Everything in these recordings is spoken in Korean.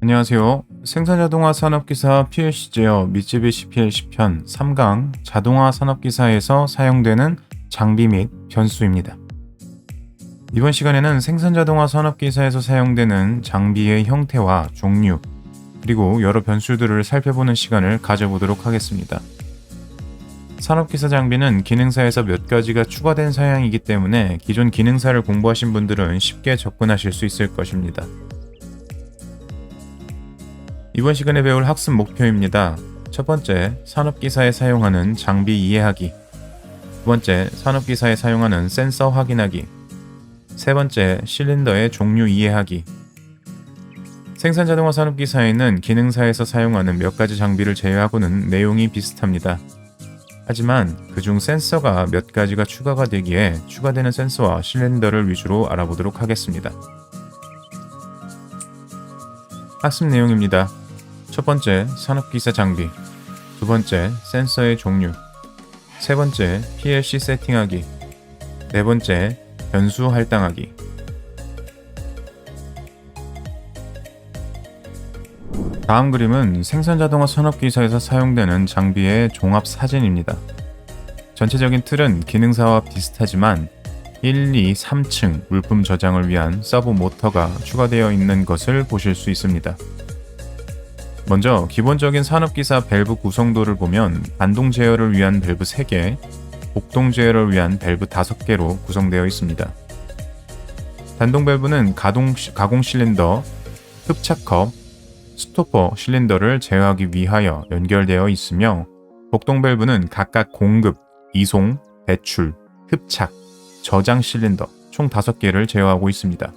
안녕하세요. 생산자동화 산업기사 PLC 제어 미쯔비시 PLC 편 3강 자동화 산업기사에서 사용되는 장비 및 변수입니다. 이번 시간에는 생산자동화 산업기사에서 사용되는 장비의 형태와 종류, 그리고 여러 변수들을 살펴보는 시간을 가져보도록 하겠습니다. 산업기사 장비는 기능사에서 몇 가지가 추가된 사양이기 때문에 기존 기능사를 공부하신 분들은 쉽게 접근하실 수 있을 것입니다. 이번 시간에 배울 학습 목표입니다. 첫 번째, 산업기사에 사용하는 장비 이해하기. 두 번째, 산업기사에 사용하는 센서 확인하기. 세 번째, 실린더의 종류 이해하기. 생산 자동화 산업기사에는 기능사에서 사용하는 몇 가지 장비를 제외하고는 내용이 비슷합니다. 하지만 그중 센서가 몇 가지가 추가가 되기에 추가되는 센서와 실린더를 위주로 알아보도록 하겠습니다. 학습 내용입니다. 첫 번째, 산업기사 장비. 두 번째, 센서의 종류. 세 번째, PLC 세팅하기. 네 번째, 변수 할당하기. 다음 그림은 생산 자동화 산업기사에서 사용되는 장비의 종합 사진입니다. 전체적인 틀은 기능사와 비슷하지만 1, 2, 3층 물품 저장을 위한 서브 모터가 추가되어 있는 것을 보실 수 있습니다. 먼저 기본적인 산업기사 밸브 구성도를 보면 반동 제어를 위한 밸브 3개, 복동 제어를 위한 밸브 5개로 구성되어 있습니다. 단동 밸브는 가동, 가공 실린더, 흡착컵, 스토퍼 실린더를 제어하기 위하여 연결되어 있으며 복동 밸브는 각각 공급, 이송, 배출, 흡착, 저장 실린더 총 5개를 제어하고 있습니다.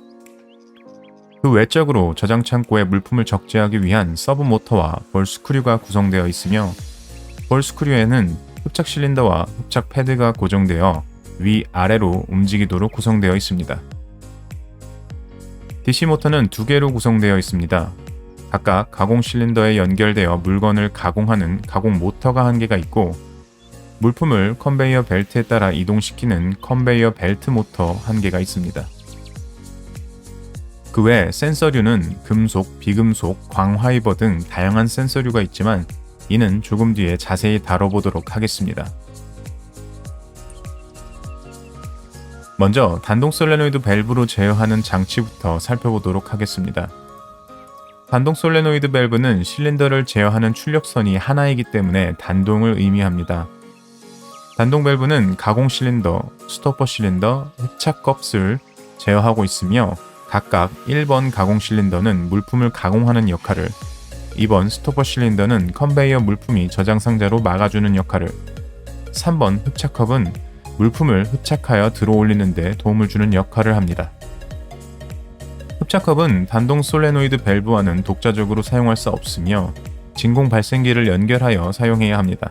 그 외적으로 저장 창고에 물품을 적재하기 위한 서브 모터와 볼 스크류가 구성되어 있으며 볼 스크류에는 흡착 실린더와 흡착 패드가 고정되어 위 아래로 움직이도록 구성되어 있습니다. DC 모터는 두 개로 구성되어 있습니다. 각각 가공 실린더에 연결되어 물건을 가공하는 가공 모터가 한 개가 있고 물품을 컨베이어 벨트에 따라 이동시키는 컨베이어 벨트 모터 한 개가 있습니다. 그 외 센서류는 금속, 비금속, 광화이버 등 다양한 센서류가 있지만 이는 조금 뒤에 자세히 다뤄보도록 하겠습니다. 먼저 단동 솔레노이드 밸브로 제어하는 장치부터 살펴보도록 하겠습니다. 단동 솔레노이드 밸브는 실린더를 제어하는 출력선이 하나이기 때문에 단동을 의미합니다. 단동 밸브는 가공 실린더, 스토퍼 실린더, 흡착 껍을 제어하고 있으며 각각 1번 가공 실린더는 물품을 가공하는 역할을, 2번 스토퍼 실린더는 컨베이어 물품이 저장 상자로 막아주는 역할을, 3번 흡착컵은 물품을 흡착하여 들어 올리는 데 도움을 주는 역할을 합니다. 흡착컵은 단동 솔레노이드 밸브와는 독자적으로 사용할 수 없으며 진공 발생기를 연결하여 사용해야 합니다.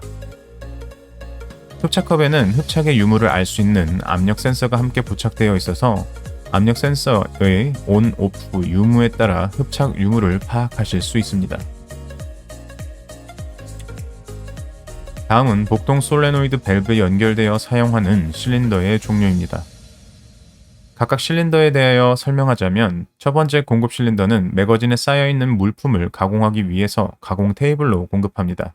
흡착컵에는 흡착의 유무를 알 수 있는 압력 센서가 함께 부착되어 있어서 압력 센서의 온, 오프 유무에 따라 흡착 유무를 파악하실 수 있습니다. 다음은 복동 솔레노이드 밸브에 연결되어 사용하는 실린더의 종류입니다. 각각 실린더에 대하여 설명하자면 첫 번째 공급 실린더는 매거진에 쌓여있는 물품을 가공하기 위해서 가공 테이블로 공급합니다.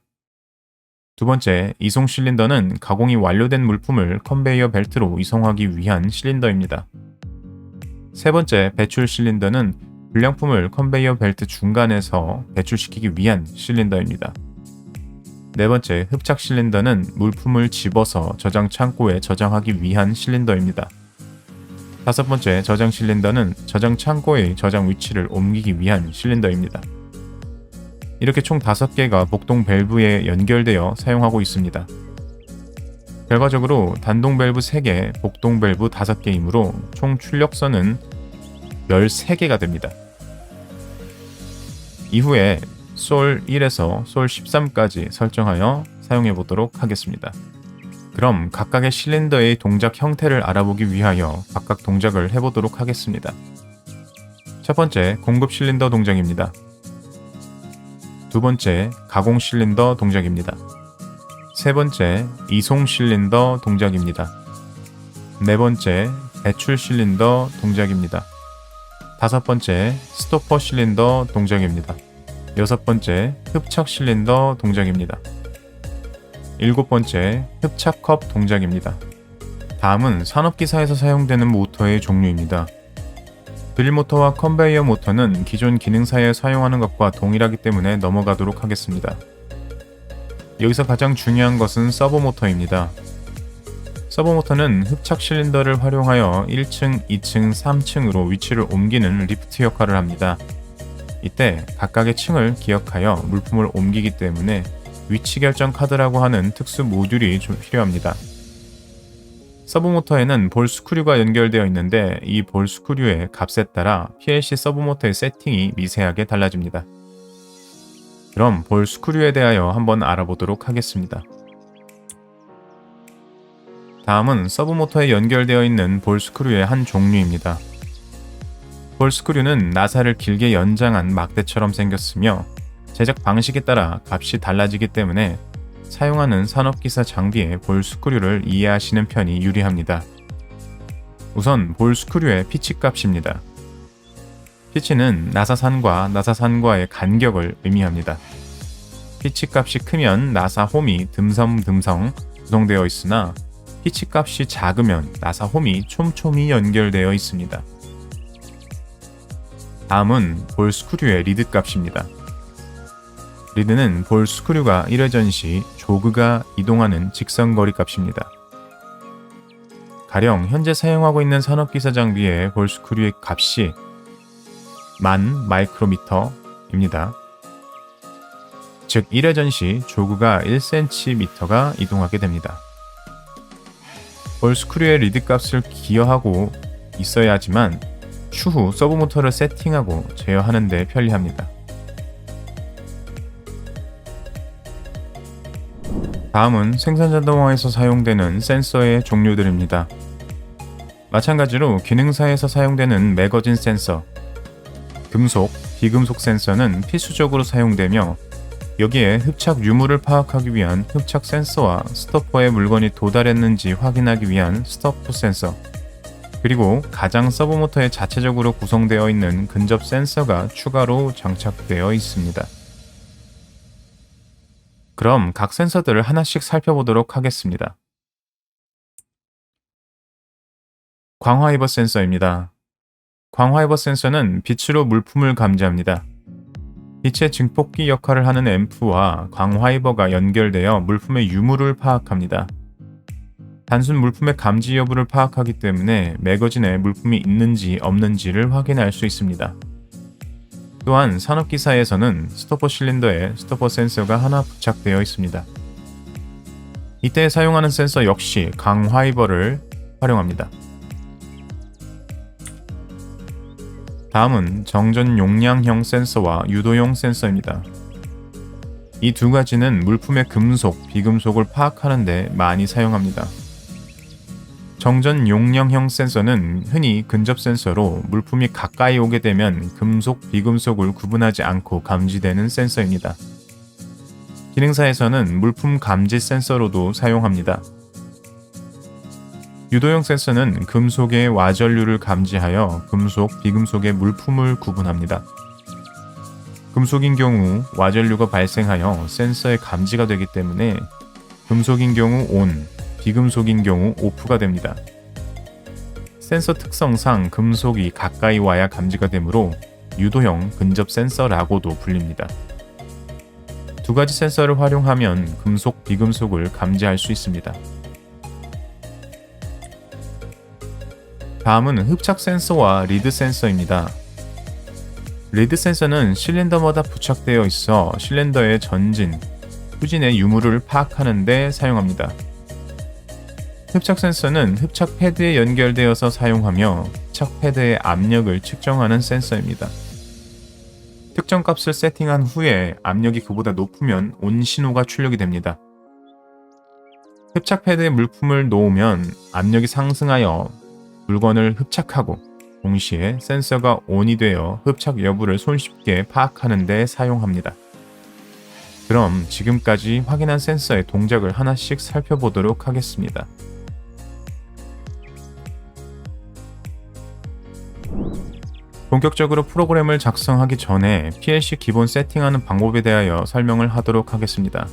두 번째, 이송 실린더는 가공이 완료된 물품을 컨베이어 벨트로 이송하기 위한 실린더입니다. 세 번째, 배출 실린더는 불량품을 컨베이어 벨트 중간에서 배출시키기 위한 실린더입니다. 네 번째, 흡착 실린더는 물품을 집어서 저장 창고에 저장하기 위한 실린더입니다. 다섯 번째, 저장 실린더는 저장 창고의 저장 위치를 옮기기 위한 실린더입니다. 이렇게 총 5개가 복동 밸브에 연결되어 사용하고 있습니다. 결과적으로 단동 밸브 3개, 복동 밸브 5개이므로 총 출력선은 13개가 됩니다. 이후에 솔 1에서 솔 13까지 설정하여 사용해 보도록 하겠습니다. 그럼 각각의 실린더의 동작 형태를 알아보기 위하여 각각 동작을 해보도록 하겠습니다. 첫 번째, 공급 실린더 동작입니다. 두 번째, 가공 실린더 동작입니다. 세 번째, 이송 실린더 동작입니다. 네 번째, 배출 실린더 동작입니다. 다섯 번째, 스토퍼 실린더 동작입니다. 여섯 번째, 흡착 실린더 동작입니다. 일곱 번째, 흡착컵 동작입니다. 다음은 산업기사에서 사용되는 모터의 종류입니다. 드릴 모터와 컨베이어 모터는 기존 기능사에 사용하는 것과 동일하기 때문에 넘어가도록 하겠습니다. 여기서 가장 중요한 것은 서버 모터입니다. 서버 모터는 흡착 실린더를 활용하여 1층, 2층, 3층으로 위치를 옮기는 리프트 역할을 합니다. 이때 각각의 층을 기억하여 물품을 옮기기 때문에 위치 결정 카드라고 하는 특수 모듈이 좀 필요합니다. 서브 모터에는 볼 스크류가 연결되어 있는데 이 볼 스크류의 값에 따라 PLC 서브 모터의 세팅이 미세하게 달라집니다. 그럼 볼 스크류에 대하여 한번 알아보도록 하겠습니다. 다음은 서브 모터에 연결되어 있는 볼 스크류의 한 종류입니다. 볼 스크류는 나사를 길게 연장한 막대처럼 생겼으며 제작 방식에 따라 값이 달라지기 때문에 사용하는 산업기사 장비의 볼 스크류를 이해하시는 편이 유리합니다. 우선 볼 스크류의 피치 값입니다. 피치는 나사산과 나사산과의 간격을 의미합니다. 피치 값이 크면 나사 홈이 듬성듬성 구성되어 있으나 피치 값이 작으면 나사 홈이 촘촘히 연결되어 있습니다. 다음은 볼 스크류의 리드 값입니다. 리드는 볼 스크류가 1회전 시 조그가 이동하는 직선거리 값입니다. 가령 현재 사용하고 있는 산업기사 장비의 볼 스크류의 값이 만 마이크로미터입니다. 즉 1회전 시 조그가 1cm가 이동하게 됩니다. 볼 스크류의 리드 값을 기여하고 있어야 하지만 추후 서브모터를 세팅하고 제어하는 데 편리합니다. 다음은 생산 자동화에서 사용되는 센서의 종류들입니다. 마찬가지로 기능사에서 사용되는 매거진 센서, 금속, 비금속 센서는 필수적으로 사용되며 여기에 흡착 유무를 파악하기 위한 흡착 센서와 스토퍼에 물건이 도달했는지 확인하기 위한 스토퍼 센서, 그리고 가장 서브모터에 자체적으로 구성되어 있는 근접 센서가 추가로 장착되어 있습니다. 그럼 각 센서들을 하나씩 살펴보도록 하겠습니다. 광화이버 센서입니다. 광화이버 센서는 빛으로 물품을 감지합니다. 빛의 증폭기 역할을 하는 앰프와 광화이버가 연결되어 물품의 유무를 파악합니다. 단순 물품의 감지 여부를 파악하기 때문에 매거진에 물품이 있는지 없는지를 확인할 수 있습니다. 또한 산업기사에서는 스토퍼 실린더에 스토퍼 센서가 하나 부착되어 있습니다. 이때 사용하는 센서 역시 강화이버를 활용합니다. 다음은 정전 용량형 센서와 유도용 센서입니다. 이 두 가지는 물품의 금속, 비금속을 파악하는 데 많이 사용합니다. 정전 용량형 센서는 흔히 근접 센서로 물품이 가까이 오게 되면 금속, 비금속을 구분하지 않고 감지되는 센서입니다. 기능사에서는 물품 감지 센서로도 사용합니다. 유도용 센서는 금속의 와전류를 감지하여 금속, 비금속의 물품을 구분합니다. 금속인 경우 와전류가 발생하여 센서에 감지가 되기 때문에 금속인 경우 ON, 비금속인 경우 오프가 됩니다. 센서 특성상 금속이 가까이 와야 감지가 되므로 유도형 근접 센서라고도 불립니다. 두 가지 센서를 활용하면 금속, 비금속을 감지할 수 있습니다. 다음은 흡착 센서와 리드 센서입니다. 리드 센서는 실린더마다 부착되어 있어 실린더의 전진, 후진의 유무를 파악하는 데 사용합니다. 흡착 센서는 흡착 패드에 연결되어서 사용하며 흡착 패드의 압력을 측정하는 센서입니다. 특정 값을 세팅한 후에 압력이 그보다 높으면 온 신호가 출력이 됩니다. 흡착 패드에 물품을 놓으면 압력이 상승하여 물건을 흡착하고 동시에 센서가 온이 되어 흡착 여부를 손쉽게 파악하는 데 사용합니다. 그럼 지금까지 확인한 센서의 동작을 하나씩 살펴보도록 하겠습니다. 본격적으로 프로그램을 작성하기 전에 PLC 기본 세팅하는 방법에 대하여 설명을 하도록 하겠습니다.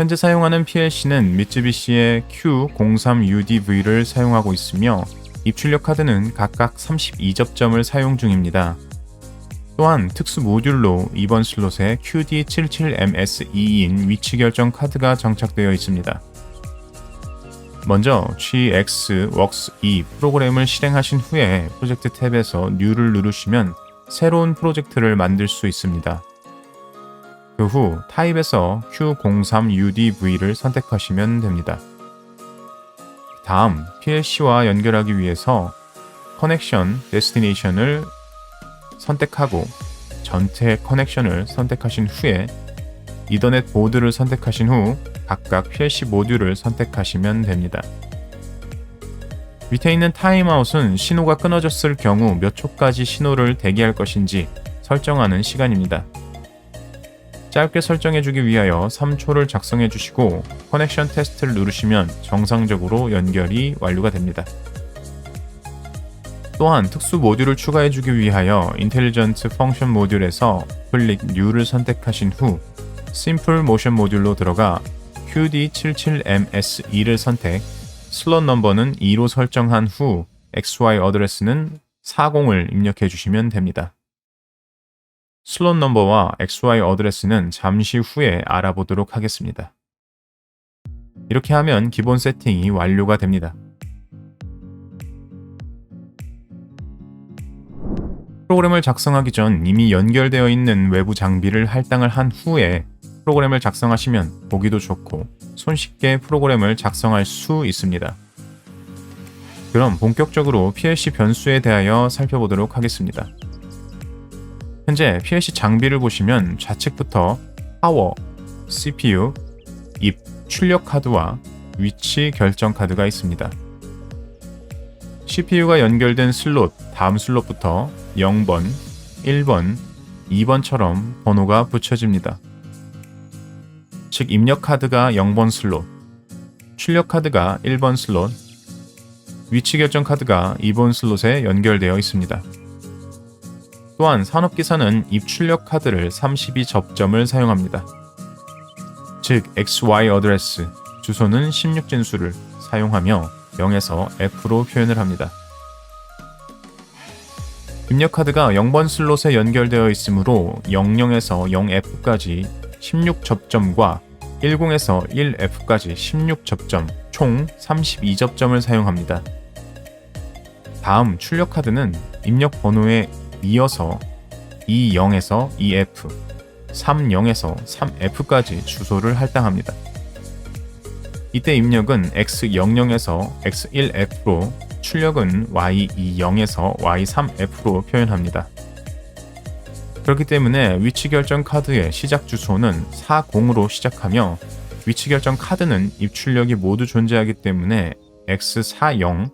현재 사용하는 PLC는 미쯔비시의 Q03UDV를 사용하고 있으며 입출력 카드는 각각 32접점을 사용 중입니다. 또한 특수 모듈로 2번 슬롯에 QD77MS2인 위치 결정 카드가 장착되어 있습니다. 먼저 GXWorks 2 프로그램을 실행하신 후에 프로젝트 탭에서 New를 누르시면 새로운 프로젝트를 만들 수 있습니다. 그 후 타입에서 Q03UDV를 선택하시면 됩니다. 다음 PLC와 연결하기 위해서 커넥션 데스티네이션을 선택하고 전체 커넥션을 선택하신 후에 이더넷 보드를 선택하신 후 각각 PLC 모듈을 선택하시면 됩니다. 밑에 있는 타임아웃은 신호가 끊어졌을 경우 몇 초까지 신호를 대기할 것인지 설정하는 시간입니다. 짧게 설정해주기 위하여 3초를 작성해 주시고 커넥션 테스트를 누르시면 정상적으로 연결이 완료가 됩니다. 또한 특수 모듈을 추가해주기 위하여 인텔리전트 펑션 모듈에서 클릭 New를 선택하신 후 심플 모션 모듈로 들어가 QD77MS2를 선택, 슬롯 넘버는 2로 설정한 후 XY 어드레스는 40을 입력해 주시면 됩니다. 슬롯 넘버와 XY 어드레스는 잠시 후에 알아보도록 하겠습니다. 이렇게 하면 기본 세팅이 완료가 됩니다. 프로그램을 작성하기 전 이미 연결되어 있는 외부 장비를 할당을 한 후에 프로그램을 작성하시면 보기도 좋고 손쉽게 프로그램을 작성할 수 있습니다. 그럼 본격적으로 PLC 변수에 대하여 살펴보도록 하겠습니다. 현재 PLC 장비를 보시면 좌측부터 파워, CPU, 입, 출력 카드와 위치 결정 카드가 있습니다. CPU가 연결된 슬롯, 다음 슬롯부터 0번, 1번, 2번처럼 번호가 붙여집니다. 즉 입력 카드가 0번 슬롯, 출력 카드가 1번 슬롯, 위치 결정 카드가 2번 슬롯에 연결되어 있습니다. 또한 산업기사는 입출력 카드를 32 접점을 사용합니다. 즉 XY 어드레스, 주소는 16진수를 사용하며 0에서 F로 표현을 합니다. 입력 카드가 0번 슬롯에 연결되어 있으므로 00에서 0F까지 16접점과 10에서 1F까지 16접점, 총 32접점을 사용합니다. 다음 출력 카드는 입력 번호에 이어서 20에서 2F, 30에서 3F까지 주소를 할당합니다. 이때 입력은 X00에서 X1F로 출력은 Y20에서 Y3F로 표현합니다. 그렇기 때문에 위치 결정 카드의 시작 주소는 40으로 시작하며 위치 결정 카드는 입출력이 모두 존재하기 때문에 X40,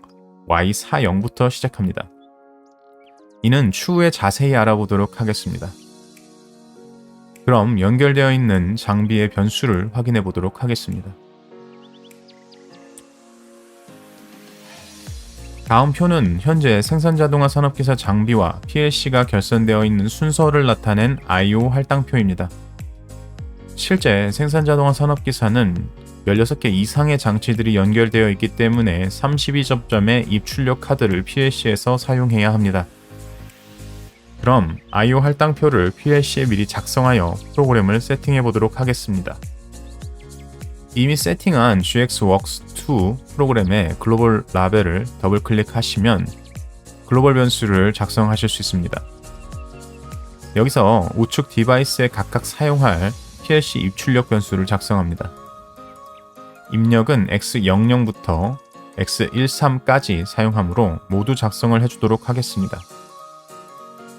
Y40부터 시작합니다. 이는 추후에 자세히 알아보도록 하겠습니다. 그럼 연결되어 있는 장비의 변수를 확인해 보도록 하겠습니다. 다음 표는 현재 생산자동화 산업기사 장비와 PLC가 결선되어 있는 순서를 나타낸 I/O 할당표입니다. 실제 생산자동화 산업기사는 16개 이상의 장치들이 연결되어 있기 때문에 32접점의 입출력 카드를 PLC에서 사용해야 합니다. 그럼 I/O 할당표를 PLC에 미리 작성하여 프로그램을 세팅해 보도록 하겠습니다. 이미 세팅한 GXWorks2 프로그램의 글로벌 라벨을 더블 클릭하시면 글로벌 변수를 작성하실 수 있습니다. 여기서 우측 디바이스에 각각 사용할 PLC 입출력 변수를 작성합니다. 입력은 X00부터 X13까지 사용하므로 모두 작성을 해주도록 하겠습니다.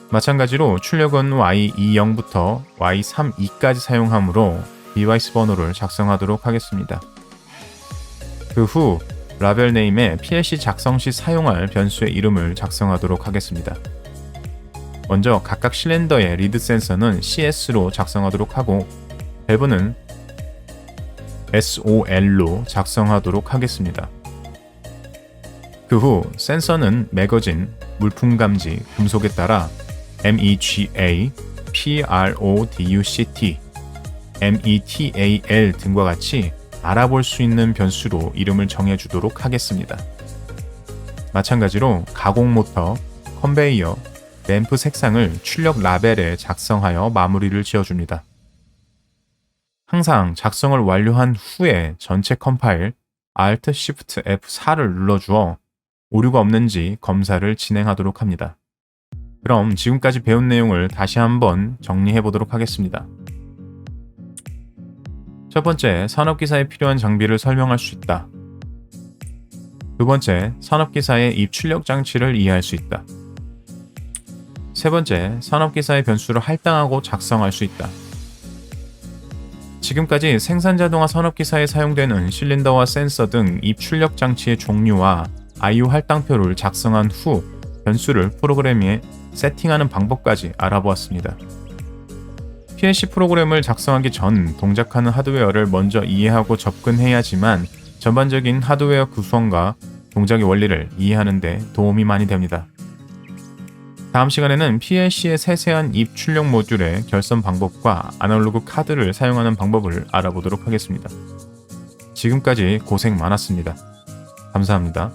마찬가지로 출력은 Y20부터 Y32까지 사용하므로 디바이스 번호를 작성하도록 하겠습니다. 그 후 라벨 네임에 PLC 작성 시 사용할 변수의 이름을 작성하도록 하겠습니다. 먼저 각각 실린더의 리드 센서는 CS로 작성하도록 하고 밸브는 SOL로 작성하도록 하겠습니다. 그 후 센서는 매거진, 물품 감지, 금속에 따라 MEGA, PRODUCT, METAL 등과 같이 알아볼 수 있는 변수로 이름을 정해주도록 하겠습니다. 마찬가지로 가공 모터, 컨베이어, 램프 색상을 출력 라벨에 작성하여 마무리를 지어줍니다. 항상 작성을 완료한 후에 전체 컴파일 Alt Shift F4를 눌러주어 오류가 없는지 검사를 진행하도록 합니다. 그럼 지금까지 배운 내용을 다시 한번 정리해 보도록 하겠습니다. 첫 번째, 산업기사에 필요한 장비를 설명할 수 있다. 두 번째, 산업기사의 입 출력 장치를 이해할 수 있다. 세 번째, 산업기사의 변수를 할당하고 작성할 수 있다. 지금까지 생산자동화 산업기사에 사용되는 실린더와 센서 등 입 출력 장치의 종류와 IO 할당표를 작성한 후 변수를 프로그램에 세팅하는 방법까지 알아보았습니다. PLC 프로그램을 작성하기 전 동작하는 하드웨어를 먼저 이해하고 접근해야지만 전반적인 하드웨어 구성과 동작의 원리를 이해하는 데 도움이 많이 됩니다. 다음 시간에는 PLC의 세세한 입 출력 모듈의 결선 방법과 아날로그 카드를 사용하는 방법을 알아보도록 하겠습니다. 지금까지 고생 많았습니다. 감사합니다.